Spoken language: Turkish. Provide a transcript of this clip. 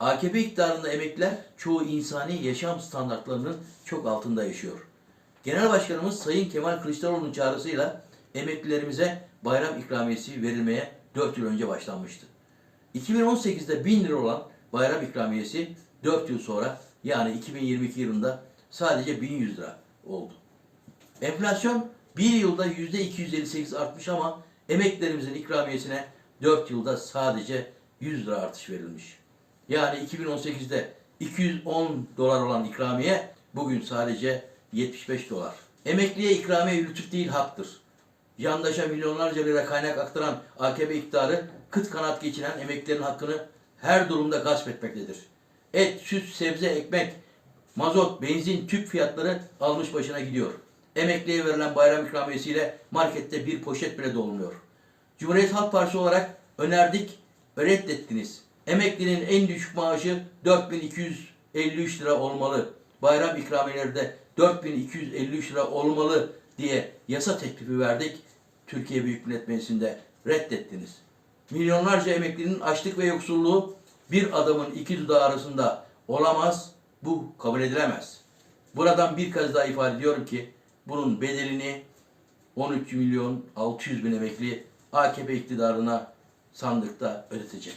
AKP iktidarında emekliler çoğu insani yaşam standartlarının çok altında yaşıyor. Genel Başkanımız Sayın Kemal Kılıçdaroğlu'nun çağrısıyla emeklilerimize bayram ikramiyesi verilmeye 4 yıl önce başlanmıştı. 2018'de 1000 lira olan bayram ikramiyesi 4 yıl sonra yani 2022 yılında sadece 1100 lira oldu. Enflasyon bir yılda %258 artmış ama emeklilerimizin ikramiyesine 4 yılda sadece 100 lira artış verilmiş. Yani 2018'de 210 dolar olan ikramiye bugün sadece 75 dolar. Emekliye ikramiye lütuf değil haktır. Yandaşa milyonlarca lira kaynak aktaran AKP iktidarı kıt kanat geçinen emeklilerin hakkını her durumda gasp etmektedir. Et, süt, sebze, ekmek, mazot, benzin, tüp fiyatları almış başına gidiyor. Emekliye verilen bayram ikramiyesiyle markette bir poşet bile dolmuyor. Cumhuriyet Halk Partisi olarak önerdik, reddettiniz. Emeklinin en düşük maaşı 4253 lira olmalı. Bayram ikramiyeleri de 4253 lira olmalı diye yasa teklifi verdik. Türkiye Büyük Millet Meclisi'nde reddettiniz. Milyonlarca emeklinin açlık ve yoksulluğu bir adamın iki dudağı arasında olamaz. Bu kabul edilemez. Buradan bir kez daha ifade ediyorum ki bunun bedelini 13 milyon 600 bin emekli AKP iktidarına sandıkta ödetecek.